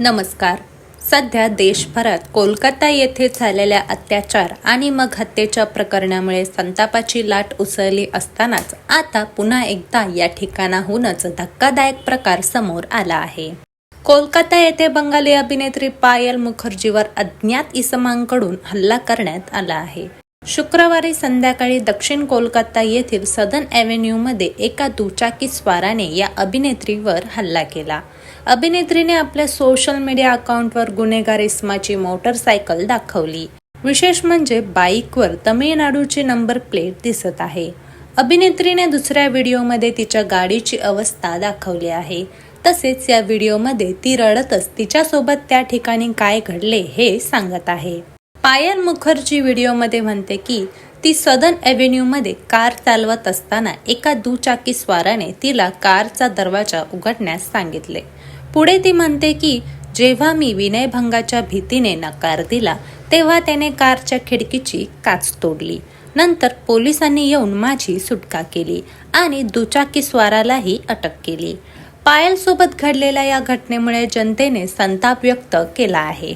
नमस्कार. सध्या देशभरात कोलकाता येथे झालेल्या अत्याचार आणि मग हत्येच्या प्रकरणामुळे संतापाची लाट उसळली असतानाच आता पुन्हा एकदा या ठिकाणाहूनच धक्कादायक प्रकार समोर आला आहे. कोलकाता येथे बंगाली अभिनेत्री पायल मुखर्जीवर अज्ञात इसमांकडून हल्ला करण्यात आला आहे. शुक्रवारी संध्याकाळी दक्षिण कोलकाता येथील सदन ॲव्हेन्यूमध्ये एका दुचाकी स्वाराने या अभिनेत्रीवर हल्ला केला. अभिनेत्रीने आपल्या सोशल मीडिया अकाउंटवर गुन्हेगार इस्माची मोटरसायकल दाखवली. विशेष म्हणजे बाईकवर तमिळनाडूची नंबर प्लेट दिसत आहे. अभिनेत्रीने दुसऱ्या व्हिडिओमध्ये तिच्या गाडीची अवस्था दाखवली आहे. तसेच या व्हिडिओमध्ये ती रडतच तिच्यासोबत त्या ठिकाणी काय घडले हे सांगत आहे. पायल मुखर्जी व्हिडिओमध्ये म्हणते की ती सदन ॲव्हेन्यूमध्ये कार चालवत असताना एका दुचाकी स्वाराने तिला कारचा दरवाजा उघडण्यास सांगितले. पुढे ती म्हणते की जेव्हा मी विनयभंगाच्या भीतीने नकार दिला तेव्हा त्याने कारच्या खिडकीची काच तोडली. नंतर पोलिसांनी येऊन माझी सुटका केली आणि दुचाकी स्वारालाही अटक केली. पायलसोबत घडलेल्या या घटनेमुळे जनतेने संताप व्यक्त केला आहे.